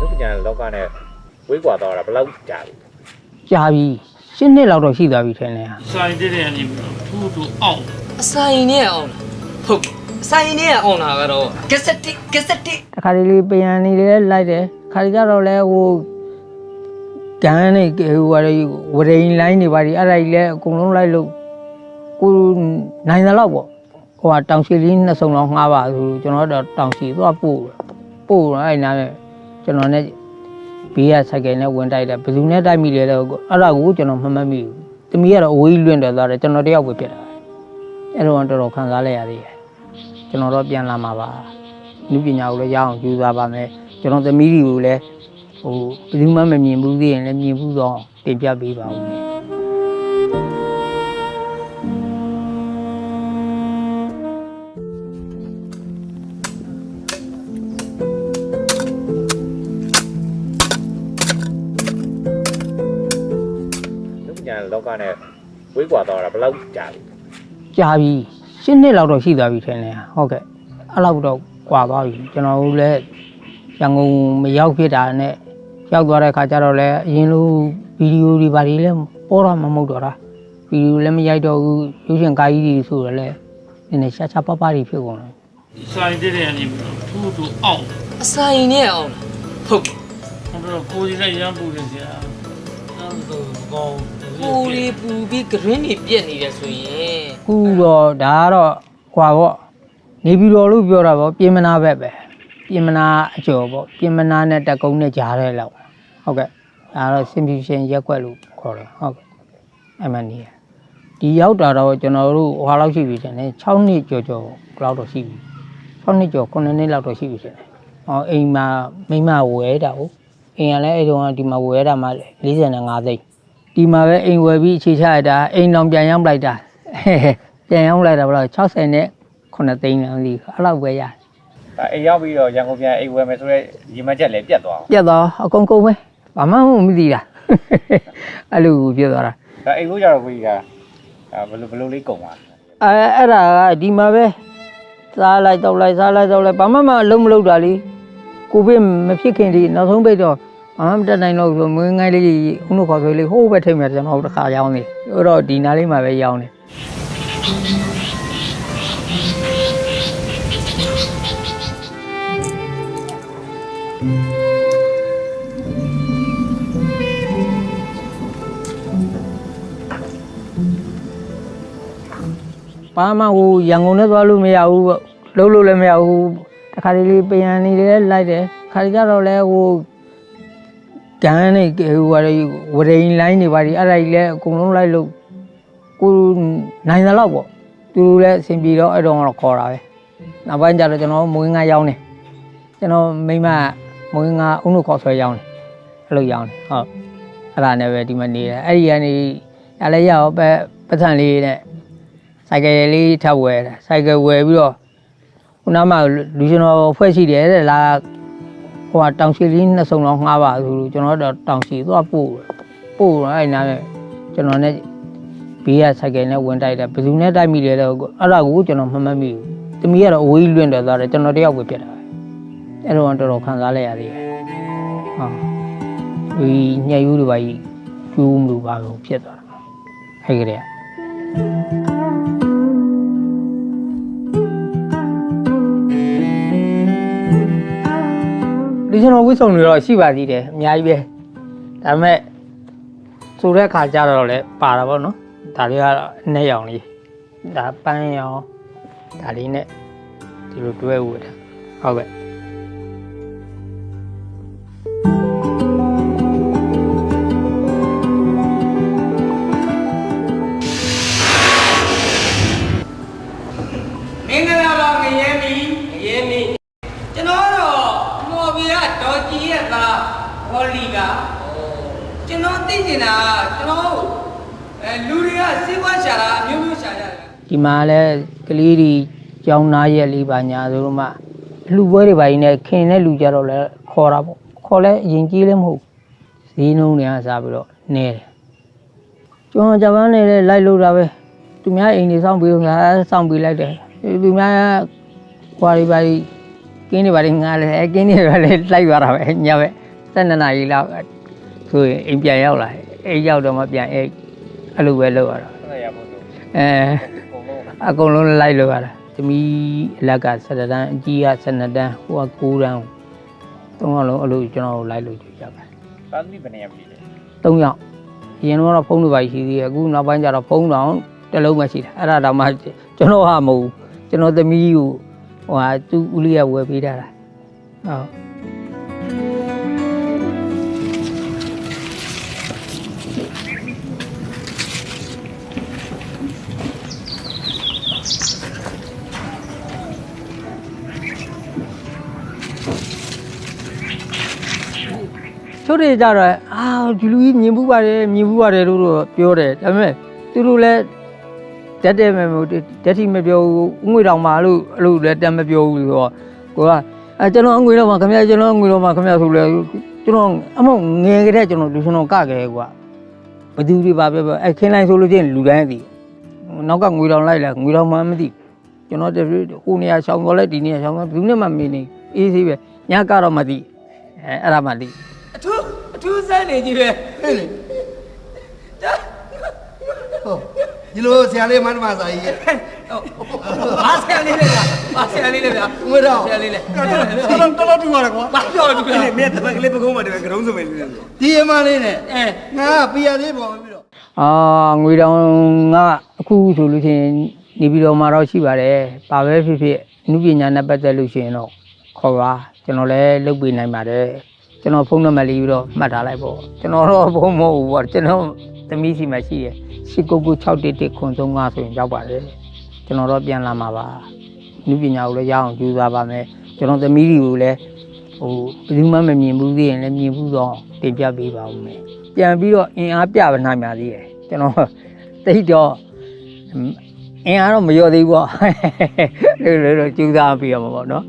လူပညာလောကနဲ့ဝေးကွာသွားတာဘယ်လောက်ကြာပြီကြာပြီရှင်းနှစ်လောက်တော့ရှိသွားပြီထင်တယ်ဟာဆိုင်တဲ့တဲ့ကနေထူးထူးအောင်အဆိုင်နဲ့အောင်လားဟုတ်အဆိုင်နဲ့အောင်တာကတော့ကက်ဆက်တစ်ကက်ဆက်တစ်တခါတလေပြန်နေလေလိုက်တယ်ခါတကြတော့လဲဟိုဂန်းနေဟိုဝရဝရိန်လိုင်းနေပါဒီအဲ့ဒါကြီးလဲအကုန်လုံးလိုက်လို့ကိုနိုင်တယ်လောက်ပေါ့ဟိုကတောင်ရှိလေးနှစ်စုံလောက်ငှားပါဆိုကျွန်တော်တော့တောင်ရှိသွားပို့ပို့တော့အဲ့နာနဲ့ ကျွန်တော်နဲ့ဘေးကဆိုင်ကယ်နဲ့ဝင်တိုက်တယ်ဘယ်သူနဲ့တိုက်မိလဲတော့အဲ့ဒါကိုကျွန်တော်မမှတ်မိဘူးတမီးကတော့အဝေးလွင့်တယ်သွားတယ်ကျွန်တော်တယောက်ပဲဖြစ်တာအဲ့တော့တော်တော်ခံစားလိုက်ရသေးတယ်ကျွန်တော်တော့ပြန်လာမှာပါနုပညာကိုလည်းရအောင်ကြိုးစားပါမယ်ကျွန်တော်သမီးတွေကိုလည်းဟိုဘယ်သူမှမမြင်ဘူးသေးရင်လည်းမြင်ဘူးတော့တင်ပြပေးပါဦး လူပညာလောကနဲ့ဝေးကွာသွားတာဘယ်လောက်ကြာပြီကြာပြီရှင်းနှစ်လောက်တော့ရှိသွားပြီထင်တယ်ဟာဟုတ်ကဲ့အဲ့လောက်တော့ကွာသွားပြီကျွန်တော်တို့လည်းရန်ကုန်မရောက်ဖြစ်တာနဲ့ရောက်သွားတဲ့ခါကျတော့လည်းအရင်လိုဗီဒီယိုတွေဘာတွေလည်းပေါ်တော့မမဟုတ်တော့တာဗီဒီယိုလည်းမရိုက်တော့ဘူးရုပ်ရှင်ကားကြီးတွေဆိုတော့လည်းနည်းနည်းရှားရှားပပတွေဖြစ်ကုန်တယ်ဆိုင်တဲ့တဲ့ကနေထူးထူးအောင်အဆိုင်နဲ့အောင်လားဟုတ်ဟိုတော့ကိုကြီးလည်းရမ်းပူတယ်ဆရာအဲ့ဒါကောင်း ကိုရီပူပြီးဂရင်းတွေပြက်နေတယ်ဆိုရင်ခုတော့ဒါကတော့ကွာပေါ့နေပြည်တော်လို့ပြောတာပေါ့ပြင်မနာဘက်ပဲပြင်မနာအကျော်ပေါ့ပြင်မနာနဲ့တက်ကုန်းနဲ့ကြားရဲလောက်ဟုတ်ကဲ့ဒါကတော့ simplification ရက်ွက်လို့ခေါ်တယ်ဟုတ်ကဲ့အဲ့မှနေရဒီရောက်တာတော့ကျွန်တော်တို့ဟွာလောက်ရှိပြီရှင်လေ6နှစ်ကျော်ကျော်လောက်တော့ရှိပြီ6နှစ်ကျော်9နှစ်လောက်တော့ရှိပြီရှင်လေဟောအိမ်မှာမိမဝဲတာဟုတ်အိမ်ကလည်းအဲ့တုန်းကဒီမှာဝဲတာမှ45သိန်း ဒီမှာပဲအိမ်ဝယ်ပြီးအခြေချရတာအိမ်တော်ပြန်ရောက်လိုက်တာပြန်ရောက်လိုက်တာဘယ်လောက်60နဲ့9သိန်းလောက်ဒီအဲ့လောက်ပဲရတယ်အဲအိမ်ရောက်ပြီးတော့ရန်ကုန်ပြန်အိမ်ဝယ်မယ်ဆိုတော့ရီမချက်လည်းပြတ်သွားပြတ်သွားအကုန်ကုန်ပဲဘာမှမသိတာအဲ့လိုပြတ်သွားတာဒါအိမ်ကိုကြတော့ကိုကြီးကအဲဘယ်လိုဘယ်လိုလေးကုန်သွားအဲအဲ့ဒါကဒီမှာပဲစားလိုက်တော့လိုက်စားလိုက်တော့လိုက်ဘာမှမလုံးမလုံးတာလေကိုဗစ်မဖြစ်ခင်ဒီနောက်ဆုံးပိတ်တော့ ဘာမှမတက်နိုင်တော့ဘူးမွေးငိုင်းလေးဦးနှုတ်ခေါ်ဆွေးလေးဟိုးပဲထိတ်မယ်ကျွန်တော်တို့တစ်ခါရောင်းနေအဲ့တော့ဒီနားလေးမှာပဲရောင်းနေဘာမှဟိုရန်ကုန်နဲ့သွားလို့မရဘူးပေါ့လုံးလို့လည်းမရဘူးတခါတလေပြန်နေလေလိုက်တယ်ခါကြတော့လဲဟို ဂန်းနေဟိုဝရဝရိန်လိုင်းနေပါဒီအဲ့ဒါကြီးလဲအကုန်လုံးလိုက်လို့ကိုနိုင်တယ်လောက်ပေါ့သူတို့လည်းအဆင်ပြေတော့အဲ့တော့တော့ခေါ်တာပဲနောက်ပိုင်းကျတော့ကျွန်တော်မွေးငါရောင်းတယ်ကျွန်တော်မိမမွေးငါအုံလို့ခေါ်ဆွဲရောင်းတယ်အဲ့လိုရောင်းတယ်ဟုတ်အဲ့ဒါနဲ့ပဲဒီမှာနေတယ်အဲ့ဒီကနေရလဲရအောင်ပဲပတ်စံလေးနဲ့ဆိုင်ကယ်လေးထပ်ဝယ်တာဆိုင်ကယ်ဝယ်ပြီးတော့ခုနကမှလူကျွန်တော်ဖွဲ့ရှိတယ်တဲ့လာ ဟိုကတောင်ရှိလေးနှစ်စုံလောက်ငှားပါဆိုလို့ကျွန်တော်တော့တောင်ရှိသွားပို့တယ်ပို့တော့အဲ့နာနဲ့ကျွန်တော်နဲ့ဘေးကဆိုင်ကယ်နဲ့ဝင်တိုက်တယ်ဘယ်သူနဲ့တိုက်မိလဲတော့အဲ့ဒါကိုကျွန်တော်မမှတ်မိဘူးတမီးကတော့အဝေးလွင့်တယ်သွားတယ်ကျွန်တော်တယောက်ပဲဖြစ်တာအဲ့တော့တော်တော်ခံစားလိုက်ရသေးတယ်ဟုတ်ဒီညက်ယူတွေပါကြီးကျူးမလို့ပါလို့ဖြစ်သွားတာအဲ့ကလေးက ဒီကျွန်တော်ဝိဆုံတွေတော့ရှိပါသေးတယ်အများကြီးပဲဒါပေမဲ့ဆိုတဲ့ခါကျတော့လည်းပါတာပေါ့နော်ဒါလေးကတော့အနဲ့ရောင်လေးဒါပန်းရောင်ဒါလေးနဲ့ဒီလိုတွဲဝတ်တာဟုတ်ကဲ့ ကကျွန်တော်သိနေတာကကျွန်တော်အဲလူတွေကစေးပွားရှာတာအမျိုးမျိုးရှာကြတယ်ဒီမှာလည်းကလေးတွေကြောင်းနာရက်လေးပါညာဆိုတော့မှလူပွဲတွေပါကြီးနဲ့ခင်တဲ့လူကြတော့လည်းခေါ်တာပေါ့ခေါ်လဲအရင်ကြီးလည်းမဟုတ်ဈေးနှုန်းတွေကစားပြီးတော့နေတယ်ကျွန်တော်ဂျပန်နေလဲလိုက်လို့တာပဲသူများအိမ်တွေစောင့်ပြီးတော့ငါစောင့်ပြီးလိုက်တယ်သူများဟွာတွေပါကြီးကင်းတွေပါကြီးငါလည်းအဲကင်းတွေပါလေလိုက်သွားတာပဲညပဲ 12နာရီလောက်ဆိုရင်အိမ်ပြန်ရောက်လာအိမ်ရောက်တော့မှပြန်အိမ်အဲ့လိုပဲလုပ်ရတာဆက်ရဖို့ဆိုအဲအကုန်လုံးအကုန်လုံးလိုက်လုပ်ရတာသမီးအလက်က17တန်းအကြီးက12တန်းဟိုက9တန်းသုံးအောင်လုံးအဲ့လိုကျွန်တော်တို့လိုက်လို့ကြည့်ကြပါသာသမီဘယ်နေရာပြီလဲ၃ယောက်အရင်တော့ဖုန်းတွေပါရှိသေးတယ်အခုနောက်ပိုင်းကျတော့ဖုန်းတော့တစ်လုံးပဲရှိတယ်အဲ့ဒါတော့မှကျွန်တော်ဟာမဟုတ်ဘူးကျွန်တော်သမီးကိုဟိုဟာသူ့ဦးလေးကဝယ်ပေးထားတာဟုတ် ချို့တွေကြတော့အာဒီလူကြီးမြင်ဘူးပါတယ်မြင်ဘူးပါတယ်လို့တော့ပြောတယ်ဒါပေမဲ့သူတို့လည်းတက်တယ်မဟုတ်တက်တိမပြောဘူးငွေတောင်မှလို့အဲ့လိုလည်းတက်မပြောဘူးဆိုတော့ကိုကအဲကျွန်တော်အငွေတော့မှခင်ဗျာကျွန်တော်အငွေတော့မှခင်ဗျာဆိုလဲကျွန်တော်အမောငယ်ကလေးကျွန်တော်လူကျွန်တော်ကခဲ့ကွာဘသူတွေပါပြောပြောအဲခင်းလိုက်ဆိုလို့ချင်းလူတိုင်းသိနောက်ကငွေတောင်လိုက်လာငွေတောင်မှမသိကျွန်တော်တည်းဟိုနေရာရှောင်းတော့လဲဒီနေရာရှောင်းတော့ဘယ်သူနဲ့မှမနေအေးဆေးပဲညကတော့မသိအဲအဲ့ဒါမှသိ အထူးအထူးစမ်းနေကြီးပဲဟဲ့လေဟောဒီလိုဆရာလေးမန္တမစာကြီးရဲ့ဘာဆရာလေးလဲဗျာဘာဆရာလေးလဲဗျာငွေတော့ဆရာလေးလဲတော်တော်တော်တော်တူရတယ်ကွာဘာပြောတူလဲမင်းတပတ်ကလေးပကုံးမှာတကယ်ကရုံးစမယ်လေးဒီအမလေးနဲ့အဲငါကပြရသေးပေါ်ပြီးတော့အာငွေတောင်ကအခုဆိုလို့ရှိရင်နေပြည်တော်မှာတော့ရှိပါတယ်။ဘာပဲဖြစ်ဖြစ်အမှုပညာနဲ့ပတ်သက်လို့ရှိရင်တော့ခေါ်ပါကျွန်တော်လည်းလုပ်ပေးနိုင်ပါတယ်။ ကျွန်တော်ဖုန်းနံပါတ်လေးပြီးတော့မှတ်ထားလိုက်ပေါ့။ကျွန်တော်တော့ဖုန်းမဟုတ်ဘူးပေါ့ကျွန်တော်သမီးစီမှာရှိရ899611ခွန်35ဆိုရင်ရောက်ပါတယ်။ကျွန်တော်တော့ပြန်လာမှာပါ။အမှုပညာကိုလည်းရအောင်ကြိုးစားပါမယ်။ကျွန်တော်သမီးတွေကိုလည်းဟိုဘယ်သူမှမမြင်ဘူးသေးရင်လည်းမြင်ဘူးတော့တင်ပြပေးပါဦးမယ်။ပြန်ပြီးတော့အင်အားပြပါနိုင်ပါသေးတယ်ကျွန်တော်တိတ်တော့အင်းအားတော့မလျော့သေးဘူးပေါ့လို့လို့လို့ကြိုးစားပြရမှာပေါ့နော်